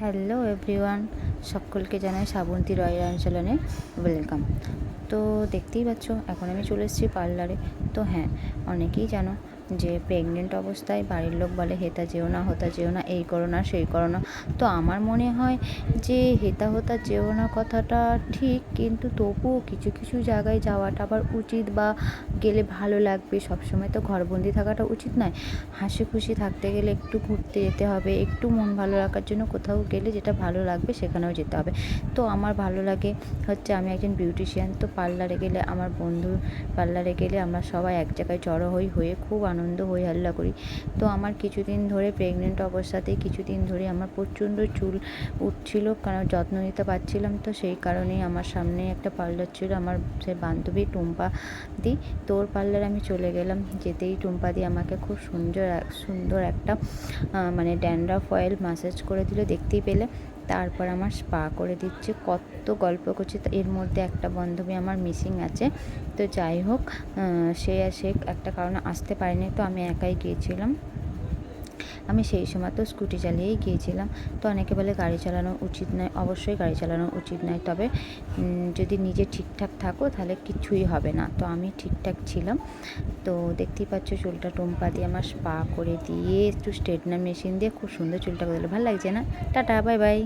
Hello everyone, সকলকে জানাই শ্রাবন্তী রয় অঞ্চলনে welcome. তো দেখতেই পাচ্ছ, এখন আমি চলে এসেছি পার্লারে। তো হ্যাঁ অনেকেই জানো যে প্রেগনেন্ট অবস্থায় বাড়ির লোক বলে, হেতা যেও না, হতা যেও না, এই করো না, সেই করো না। তো আমার মনে হয় যে হেতা হতা যেও না কথাটা ঠিক, কিন্তু তবুও কিছু কিছু জায়গায় যাওয়াটা আবার উচিত বা গেলে ভালো লাগবে। সবসময় তো ঘরবন্দি থাকাটা উচিত নয়। হাসি খুশি থাকতে গেলে একটু ঘুরতে যেতে হবে, একটু মন ভালো রাখার জন্য কোথাও গেলে যেটা ভালো লাগবে সেখানেও যেতে হবে। তো আমার ভালো লাগে হচ্ছে আমি একজন বিউটিশিয়ান তো পার্লারে গেলে আমার বন্ধু পার্লারে গেলে আমরা সবাই এক জায়গায় জড়ো হই, হয়ে খুব আনন্দ হই, হাল্লা করি। তো আমার কিছুদিন ধরে প্রেগনেন্ট অবস্থাতেই কিছুদিন ধরে আমার প্রচণ্ড চুল উঠছিল কারণ যত্ন নিতে পারছিলাম তো সেই কারণেই আমার সামনে একটা পার্লার ছিল, আমার সে বান্ধবী টুম্পা দি তোর পার্লার আমি চলে গেলাম। যেতেই টুম্পা দি আমাকে খুব সুন্দর সুন্দর একটা মানে ড্যান্ড্রাফ অয়েল মাসাজ করে দিল, দেখতেই পেলে। তারপর আমার স্পা করে দিচ্ছে। কত গল্প করছে। এর মধ্যে একটা বান্ধবী আমার মিসিং আছে। তো যাই হোক সে সে একটা কারণে আসতে পারেনি। তো আমি একাই গিয়েছিলাম। আমি সেই সময় তো স্কুটি চালিয়েই গিয়েছিলাম। তো অনেকে বলে গাড়ি চালানো উচিত নয়। অবশ্যই গাড়ি চালানো উচিত নয়। তবে যদি নিজে ঠিকঠাক থাকো তাহলে কিছুই হবে না। তো আমি ঠিকঠাক ছিলাম। তো দেখতেই পাচ্ছ চুলটা টুম্পা দিয়ে আমার স্পা করে দিয়ে একটু স্ট্রেটনার মেশিন দিয়ে খুব সুন্দর চুলটা করে ভালো লাগছে না? Tata, bye bye.